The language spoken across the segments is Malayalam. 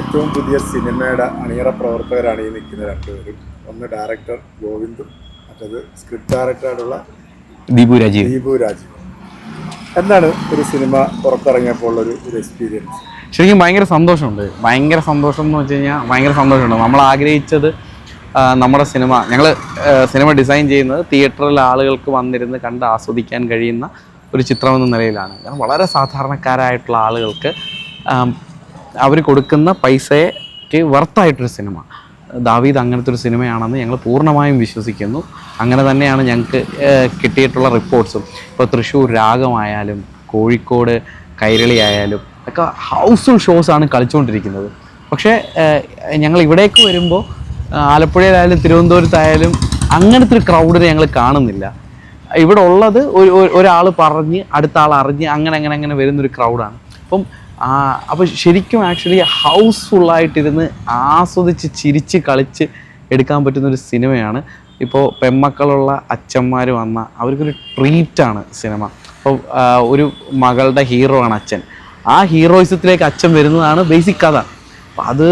ഏറ്റവും പുതിയ സിനിമയുടെ അണിയറ പ്രവർത്തകരാണ് ഈ നിൽക്കുന്ന രണ്ടുപേരും. ഒന്ന് ഡയറക്ടർ ഗോവിന്ദും മറ്റത് സ്ക്രിപ്റ്റ് ഡയറക്ടറായിട്ടുള്ള ദീപു രാജീവ്. ദീപു രാജീവ്. എന്താണ് ഒരു സിനിമ പുറത്തിറങ്ങിയപ്പോൾ ഒരു ഒരു എക്സ്പീരിയൻസ് ശരിക്കും ഭയങ്കര സന്തോഷമുണ്ട്. ഭയങ്കര സന്തോഷം എന്ന് വെച്ച് കഴിഞ്ഞാൽ ഭയങ്കര സന്തോഷമുണ്ട്. നമ്മൾ ആഗ്രഹിച്ചത് നമ്മുടെ സിനിമ ഞങ്ങൾ സിനിമ ഡിസൈൻ ചെയ്യുന്നത് തിയേറ്ററിൽ ആളുകൾക്ക് വന്നിരുന്ന് കണ്ട് ആസ്വദിക്കാൻ കഴിയുന്ന ഒരു ചിത്രമെന്ന നിലയിലാണ്. കാരണം വളരെ സാധാരണക്കാരായിട്ടുള്ള ആളുകൾക്ക് അവർ കൊടുക്കുന്ന പൈസയ്ക്ക് വർത്തായിട്ടൊരു സിനിമ ദാവീദ് അങ്ങനത്തെ ഒരു സിനിമയാണെന്ന് ഞങ്ങൾ പൂർണമായും വിശ്വസിക്കുന്നു. അങ്ങനെ തന്നെയാണ് ഞങ്ങൾക്ക് കിട്ടിയിട്ടുള്ള റിപ്പോർട്ട്സും ഇപ്പോൾ തൃശ്ശൂർ രാഗമായാലും കോഴിക്കോട് കൈരളി ആയാലും ഒക്കെ ഹൗസ്ഫുൾ ഷോസാണ് കളിച്ചുകൊണ്ടിരിക്കുന്നത് പക്ഷേ ഞങ്ങൾ ഇവിടേക്ക് വരുമ്പോൾ ആലപ്പുഴയിലായാലും തിരുവനന്തപുരത്തായാലും അങ്ങനത്തെ ഒരു ക്രൗഡിനെ ഞങ്ങൾ കാണുന്നില്ല. ഇവിടെ ഉള്ളത് ഒരു ഒരാൾ പറഞ്ഞ് അടുത്ത ആൾ അറിഞ്ഞ് അങ്ങനെ അങ്ങനെ അങ്ങനെ വരുന്നൊരു ക്രൗഡാണ് അപ്പം അപ്പോൾ ശരിക്കും ആക്ച്വലി ഹൗസ്ഫുള്ളായിട്ടിരുന്ന് ആസ്വദിച്ച് ചിരിച്ച് കളിച്ച് എടുക്കാൻ പറ്റുന്നൊരു സിനിമയാണ്. ഇപ്പോൾ പെമ്മക്കളുള്ള അച്ഛന്മാർ വന്ന അവർക്കൊരു ട്രീറ്റാണ് സിനിമ. അപ്പോൾ ഒരു മകളുടെ ഹീറോ ആണ് അച്ഛൻ. ആ ഹീറോയിസത്തിലേക്ക് അച്ഛൻ വരുന്നതാണ് ബേസിക് കഥ. അപ്പം അത്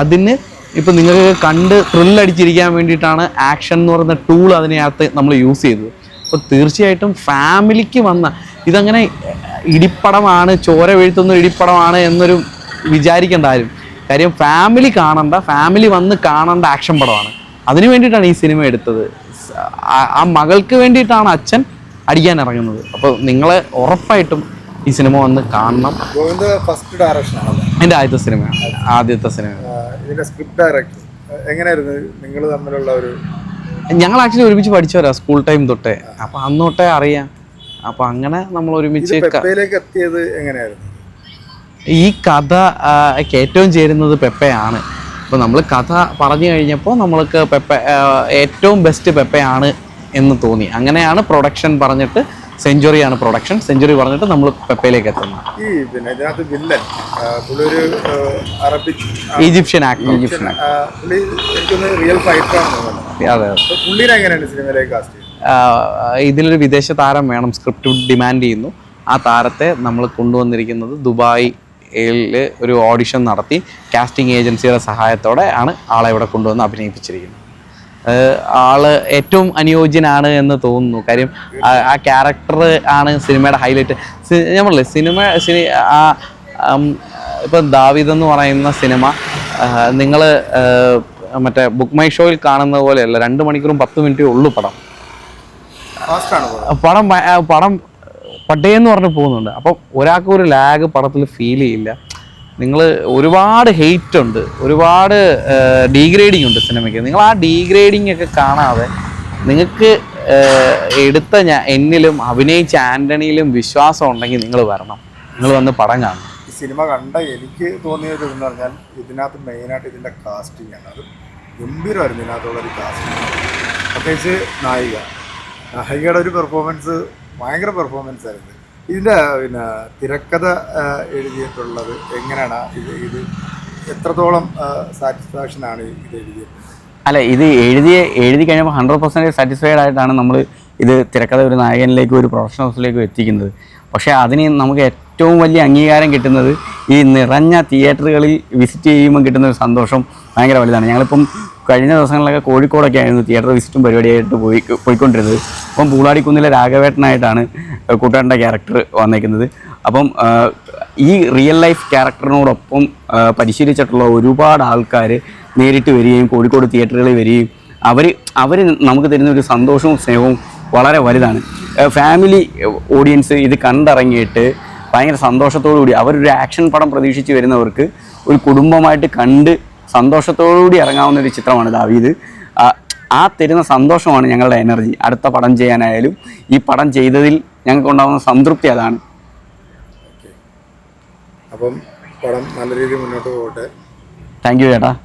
അതിന് ഇപ്പം നിങ്ങൾക്ക് കണ്ട് ത്രില്ലടിച്ചിരിക്കാൻ വേണ്ടിയിട്ടാണ് ആക്ഷൻ എന്ന് പറയുന്ന ടൂൾ അതിനകത്ത് നമ്മൾ യൂസ് ചെയ്തത്. അപ്പോൾ തീർച്ചയായിട്ടും ഫാമിലിക്ക് വന്ന ഇതങ്ങനെ ഇടിപ്പടമാണ് ചോര വീഴ്ത്തുന്ന ഇടിപ്പടമാണ് എന്നൊരു വിചാരിക്കേണ്ട ആരും. കാര്യം ഫാമിലി കാണണ്ട ഫാമിലി വന്ന് കാണേണ്ട ആക്ഷൻ പടമാണ്. അതിനു വേണ്ടിയിട്ടാണ് ഈ സിനിമ എടുത്തത്. ആ- മകൾക്ക് വേണ്ടിയിട്ടാണ് അച്ഛൻ അടിക്കാൻ ഇറങ്ങുന്നത്. അപ്പോൾ നിങ്ങളെ ഉറപ്പായിട്ടും ഈ സിനിമ വന്ന് കാണണം. ഗോവിന്ദ് ഫസ്റ്റ് ഡയറക്ഷൻ എന്റെ ആദ്യത്തെ സിനിമയാണ് ആദ്യത്തെ സിനിമ സ്ക്രിപ്റ്റ് ഡയറക്ടർ എങ്ങനെയായിരുന്നു നിങ്ങൾ തമ്മിലുള്ള ഒരു ഞങ്ങൾ ആക്ച്വലി ഒരുമിച്ച് പഠിച്ചവരാ സ്കൂൾ ടൈം തൊട്ടേ. അപ്പോൾ അന്ന് തൊട്ടേ അറിയാം. അപ്പോൾ അങ്ങനെ നമ്മൾ ഒരുമിച്ച് എത്തിയത് എങ്ങനെയായിരുന്നു? ഈ കഥ ഏറ്റവും ചേരുന്നത് പെപ്പയാണ്. അപ്പോൾ നമ്മൾ കഥ പറഞ്ഞു കഴിഞ്ഞപ്പോൾ നമ്മൾക്ക് പെപ്പ ഏറ്റവും ബെസ്റ്റ് പെപ്പയാണ് എന്ന് തോന്നി. അങ്ങനെയാണ് പ്രൊഡക്ഷൻ പറഞ്ഞിട്ട് സെഞ്ചുറിയാണ് പ്രൊഡക്ഷൻ സെഞ്ചുറി പറഞ്ഞിട്ട് നമ്മൾ പെപ്പയിലേക്ക് എത്തുന്നത്. ഈ പിന്നെ ഇതിനകത്ത് വില്ലൻ പുള്ളി ഒരു അറബിക് ഈജിപ്ഷ്യൻ ആക്ടർ ഈജിപ്ഷ്യൻ പുള്ളി എനിക്കൊന്ന് റിയൽ ഫൈറ്റർ ആണ് തോന്നുന്നത് അതെ അപ്പൊ പുള്ളിനെ എങ്ങനെയാണ് സിനിമയിലേക്ക് കാസ്റ്റ് ഇതിലൊരു വിദേശ താരം വേണം. സ്ക്രിപ്റ്റ് ഡിമാൻഡ് ചെയ്യുന്നു. ആ താരത്തെ നമ്മൾ കൊണ്ടുവന്നിരിക്കുന്നത് ദുബായിൽ ഒരു ഓഡിഷൻ നടത്തി. കാസ്റ്റിംഗ് ഏജൻസിയുടെ സഹായത്തോടെ ആണ് ആളെ ഇവിടെ കൊണ്ടുവന്ന് അഭിനയിപ്പിച്ചിരിക്കുന്നത്. ആൾ ഏറ്റവും അനുയോജ്യനാണ് എന്ന് തോന്നുന്നു. കാര്യം ആ- ക്യാരക്ടർ ആണ് സിനിമയുടെ ഹൈലൈറ്റ് ഞാൻ സിനിമ സിനി ആ ഇപ്പം ദാവിദ് എന്ന് പറയുന്ന സിനിമ നിങ്ങൾ മറ്റേ ബുക്ക് മൈ ഷോയിൽ കാണുന്ന പോലെയല്ല. രണ്ട് മണിക്കൂറും പത്ത് മിനിറ്റേ ഉള്ളൂ പടം. പടം. പടം പട്ടേന്ന് പറഞ്ഞ് പോകുന്നുണ്ട്. അപ്പം ഒരാൾക്ക് ഒരു ലാഗ് പടത്തിൽ ഫീൽ ചെയ്യില്ല. നിങ്ങൾ ഒരുപാട് ഹെയ്റ്റ് ഉണ്ട്. ഒരുപാട് ഡീഗ്രേഡിംഗ് ഉണ്ട് സിനിമയ്ക്ക് നിങ്ങൾ ആ ഡീഗ്രേഡിംഗ് ഒക്കെ കാണാതെ നിങ്ങൾക്ക് എടുത്ത ഞാൻ എന്നിലും അഭിനയിച്ച ആന്റണിയിലും വിശ്വാസം ഉണ്ടെങ്കിൽ നിങ്ങൾ വരണം. നിങ്ങൾ വന്ന് പടം കാണണം. ഈ സിനിമ കണ്ട എനിക്ക് തോന്നിയത് എന്ന് പറഞ്ഞാൽ ഇതിനകത്ത് മെയിനായിട്ട് ഇതിന്റെ കാസ്റ്റിംഗ് ആണ്. അത് ഗംഭീരമായിരുന്നു ഇതിനകത്തുള്ള ഒരു കാസ്റ്റിംഗ് പ്രത്യേകിച്ച് നായിക. നായികയുടെ ഒരു പെർഫോമൻസ് ഭയങ്കര പെർഫോമൻസ് ആയിരുന്നു. ഇതിന്റെ പിന്നെ തിരക്കഥ എഴുതിയിട്ടുള്ളത് എങ്ങനെയാണ്? ഇത് ഇത് എത്രത്തോളം സാറ്റിസ്ഫാക്ഷൻ ആണ് ഇത് എഴുതിയത്? അല്ല ഇത് എഴുതി എഴുതി കഴിഞ്ഞപ്പോൾ ഹൺഡ്രഡ് പെർസെന്റേജ് സാറ്റിസ്ഫൈഡ് ആയിട്ടാണ് നമ്മൾ ഇത് തിരക്കഥ ഒരു നായകനിലേക്കും ഒരു പ്രൊഫഷണൽസിലേക്കും എത്തിക്കുന്നത്. പക്ഷേ അതിന് നമുക്ക് ഏറ്റവും വലിയ അംഗീകാരം കിട്ടുന്നത് ഈ നിറഞ്ഞ തിയേറ്ററുകളിൽ വിസിറ്റ് ചെയ്യുമ്പോൾ കിട്ടുന്ന ഒരു സന്തോഷം ഭയങ്കര വലുതാണ്. ഞങ്ങളിപ്പം കഴിഞ്ഞ ദിവസങ്ങളിലൊക്കെ കോഴിക്കോടൊക്കെ ആയിരുന്നു തിയേറ്റർ വിസിറ്റും പരിപാടിയായിട്ട് പോയി പോയിക്കൊണ്ടിരുന്നത്. അപ്പം പൂളാടിക്കുന്നിലെ രാഘവേട്ടനായിട്ടാണ് കൂട്ടുകാരന്റെ ക്യാരക്ടർ വന്നേക്കുന്നത്. അപ്പം ഈ റിയൽ ലൈഫ് ക്യാരക്ടറിനോടൊപ്പം പരിശീലിച്ചിട്ടുള്ള ഒരുപാട് ആൾക്കാർ നേരിട്ട് വരികയും കോഴിക്കോട് തിയേറ്ററുകളിൽ വരികയും അവർ അവർ നമുക്ക് തരുന്ന ഒരു സന്തോഷവും സ്നേഹവും വളരെ വലുതാണ്. ഫാമിലി ഓഡിയൻസ് ഇത് കണ്ടിറങ്ങിയിട്ട് ഭയങ്കര സന്തോഷത്തോടു കൂടി അവരൊരു ആക്ഷൻ പടം പ്രതീക്ഷിച്ച് വരുന്നവർക്ക് ഒരു കുടുംബമായിട്ട് കണ്ട് സന്തോഷത്തോടു കൂടി ഇറങ്ങാവുന്ന ഒരു ചിത്രമാണ് ദാവീദ്. ആ- തരുന്ന സന്തോഷമാണ് ഞങ്ങളുടെ എനർജി അടുത്ത പടം ചെയ്യാനായാലും ഈ പടം ചെയ്തതിൽ ഞങ്ങൾക്ക് ഉണ്ടാകുന്ന സംതൃപ്തി അതാണ്. അപ്പം പടം നല്ല രീതിയിൽ മുന്നോട്ട് പോകട്ടെ. താങ്ക് യു ചേട്ടാ.